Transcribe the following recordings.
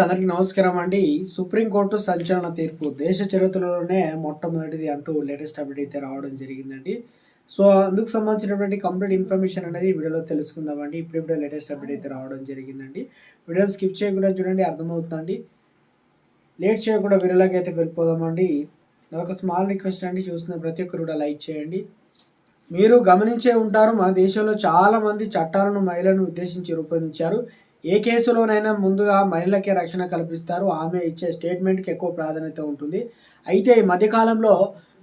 అందరికీ నమస్కారం అండి. సుప్రీంకోర్టు సంచలన తీర్పు దేశ చరిత్రలోనే మొట్టమొదటిది అంటూ లేటెస్ట్ అప్డేట్ అయితే రావడం జరిగిందండి. సో అందుకు సంబంధించినటువంటి కంప్లీట్ ఇన్ఫర్మేషన్ అనేది వీడియోలో తెలుసుకుందామండి. ఇప్పుడిప్పుడే లేటెస్ట్ అప్డేట్ అయితే రావడం జరిగిందండి. వీడియో స్కిప్ చేయకుండా చూడండి అర్థమవుతుందండి. లేట్ చేయకుండా వీడియోలోకి అయితే వెళ్ళిపోదామండి. ఒక స్మాల్ రిక్వెస్ట్ అండి చూస్తున్న ప్రతి ఒక్కరు కూడా లైక్ చేయండి. మీరు గమనించే ఉంటారు మన దేశంలో చాలామంది చట్టాలను మహిళలను ఉద్దేశించి రూపొందించారు. ఏ కేసులోనైనా ముందుగా మహిళలకే రక్షణ కల్పిస్తారు. ఆమె ఇచ్చే స్టేట్మెంట్కి ఎక్కువ ప్రాధాన్యత ఉంటుంది. అయితే ఈ మధ్యకాలంలో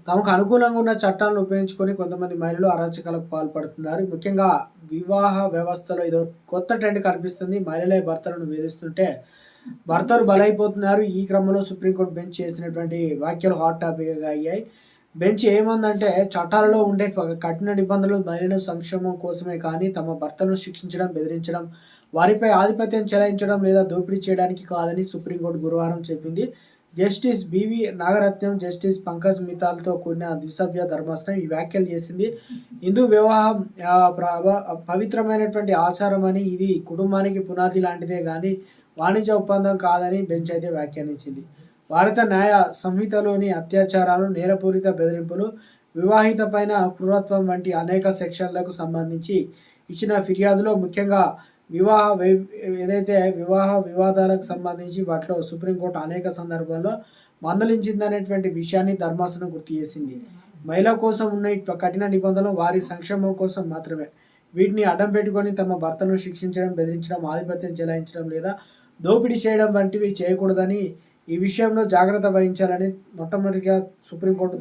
తమకు అనుకూలంగా ఉన్న చట్టాలను ఉపయోగించుకొని కొంతమంది మహిళలు అరాచకాలకు పాల్పడుతున్నారు. ముఖ్యంగా వివాహ వ్యవస్థలో ఇదో కొత్త ట్రెండ్ కనిపిస్తుంది. మహిళలే భర్తలను వేధిస్తుంటే భర్తలు బలైపోతున్నారు. ఈ క్రమంలో సుప్రీంకోర్టు బెంచ్ చేసినటువంటి వ్యాఖ్యలు హాట్ టాపిక్గా అయ్యాయి. బెంచ్ ఏమందంటే చట్టాలలో ఉండే కఠిన నిబంధనలు మహిళల సంక్షేమం కోసమే కానీ తమ భర్తను శిక్షించడం బెదిరించడం వారిపై ఆధిపత్యం చెలాయించడం లేదా దోపిడీ చేయడానికి కాదని సుప్రీంకోర్టు గురువారం చెప్పింది. Justice B V Nagarathnam justice Pankaj మితాల్తో కూడిన ద్విసభ్య ధర్మాసనం ఈ వ్యాఖ్యలు చేసింది. హిందూ వివాహం పవిత్రమైనటువంటి ఆచారం అని ఇది కుటుంబానికి పునాది లాంటిదే కానీ వాణిజ్య ఒప్పందం కాదని బెంచ్ అయితే వ్యాఖ్యానించింది. భారత న్యాయ సంహితలోని అత్యాచారాలు నేరపూరిత బెదిరింపులు వివాహిత పైన క్రూరత్వం వంటి అనేక సెక్షన్లకు సంబంధించి ఇచ్చిన ఫిర్యాదులో ముఖ్యంగా వివాహ ఏదైతే వివాహ వివాదాలకు సంబంధించి వాటిలో సుప్రీంకోర్టు అనేక సందర్భాల్లో మందలించిందనేటువంటి విషయాన్ని ధర్మాసనం గుర్తు చేసింది. మహిళ కోసం ఉన్న కఠిన నిబంధనలు వారి సంక్షేమం కోసం మాత్రమే. వీటిని అడ్డం పెట్టుకొని తమ భర్తను శిక్షించడం బెదిరించడం ఆధిపత్యం చెలాయించడం లేదా దోపిడీ చేయడం వంటివి చేయకూడదని ఈ విషయంలో జాగ్రత్త వహించాలని మొట్టమొదటిగా సుప్రీంకోర్టు